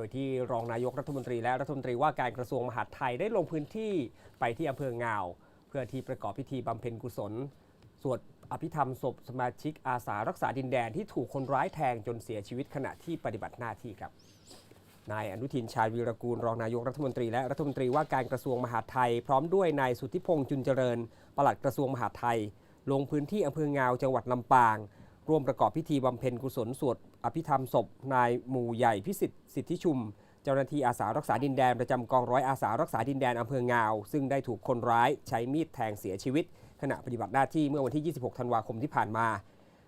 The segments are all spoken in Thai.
ดยที่รองนายกรัฐมนตรีและรัฐมนตรีว่าการกระทรวงมหาดไทยได้ลงพื้นที่ไปที่อำเภองาว เพื่อที่ประกอบพิธีบำเพ็ญกุศล สวดอภิธรรมศพสมาชิกอาสารักษาดินแดนที่ถูกคนร้ายแทงจนเสียชีวิตขณะที่ปฏิบัติหน้าที่ครับนายอนุทินชาญวีรกูลรองนายกรัฐมนตรีและรัฐมนตรีว่าการกระทรวงมหาดไทย พร้อมด้วยนายสุทธิพงษ์จุนเจริญปลัดกระทรวงมหาดไทย ลงพื้นที่อำเภองาวจังหวัดลำปาง ร่วมประกอบพิธีบำเพ็ญกุศลสวดอภิธรรมศพ นายหมู่ใหญ่พิสิทธิ์สิทธิชุม เจ้าหน้าที่อาสารักษาดินแดน ประจำกองร้อยอาสารักษาดินแดนอำเภองาว ซึ่งได้ถูกคนร้ายใช้มีดแทงเสียชีวิต ขณะปฏิบัติหน้าที่เมื่อวันที่ 26 ธันวาคมที่ผ่านมา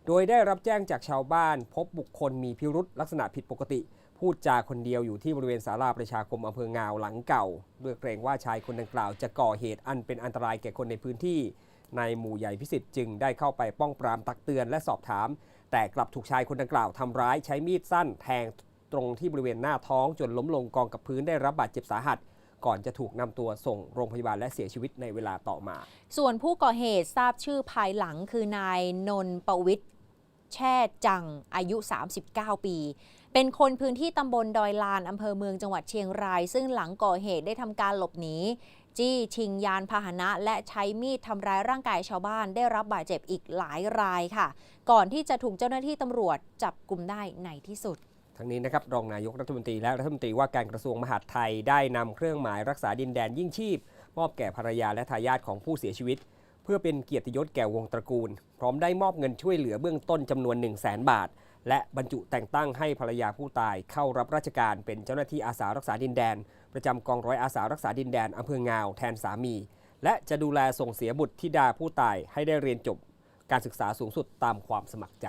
โดยได้รับแจ้งจากชาวบ้าน พบบุคคลมีพิรุษลักษณะผิดปกติ พูดจาคนเดียวอยู่ที่บริเวณศาลาประชาคมอำเภองาวหลังเก่าด้วยเกรงว่าชายคนดังกล่าวจะก่อเหตุอันเป็นอันตรายแก่คนในพื้นที่ นายหมู่ใหญ่พิสิทธิ์จึงได้เข้าไปป้องปรามตักเตือนและสอบถาม แต่กลับถูกชายคนดังกล่าวทำร้ายใช้มีดสั้นแทงตรงที่บริเวณหน้าท้องจนล้มลงกองกับพื้นได้รับบาดเจ็บสาหัส ก่อนจะถูกนำตัวส่งโรงพยาบาลและเสียชีวิตในเวลาต่อมา ส่วนผู้ก่อเหตุทราบชื่อภายหลังคือนายนนท์ประวิทย์ แช่จังอายุ 39 ปี เป็นคนพื้นที่ตำบลดอยลานอำเภอเมืองจังหวัดเชียงราย ซึ่งหลังก่อเหตุได้ทำการหลบหนีจี้ชิงยานพาหนะ และใช้มีดทำร้ายร่างกายชาวบ้านได้รับบาดเจ็บอีกหลายรายค่ะ ก่อนที่จะถูกเจ้าหน้าที่ตำรวจจับกลุ่มได้ในที่สุดทั้งนี้นะครับรองนายกรัฐมนตรีและรัฐมนตรีว่าการกระทรวงมหาดไทยได้นำเครื่องหมายรักษาดินแดนยิ่งชีพ มอบแก่ภรรยาและทายาทของผู้เสียชีวิต เพื่อเป็นเกียรติยศแก่วงตระกูล พร้อมได้มอบเงินช่วยเหลือเบื้องต้นจำนวน 1 0 0 0 0แบาท และบรรจุแต่งตั้งให้ภรรยาผู้ตายเข้ารับราชการเป็นเจ้าหน้าที่อาสารักษาดินแดน ประจำกองร้อยอาสารักษาดินแดนอำเภองาวแทนสามี และจะดูแลส่งเสียบุตรธิดาผู้ตายให้ได้เรียนจบ การศึกษาสูงสุดตามความสมัครใจ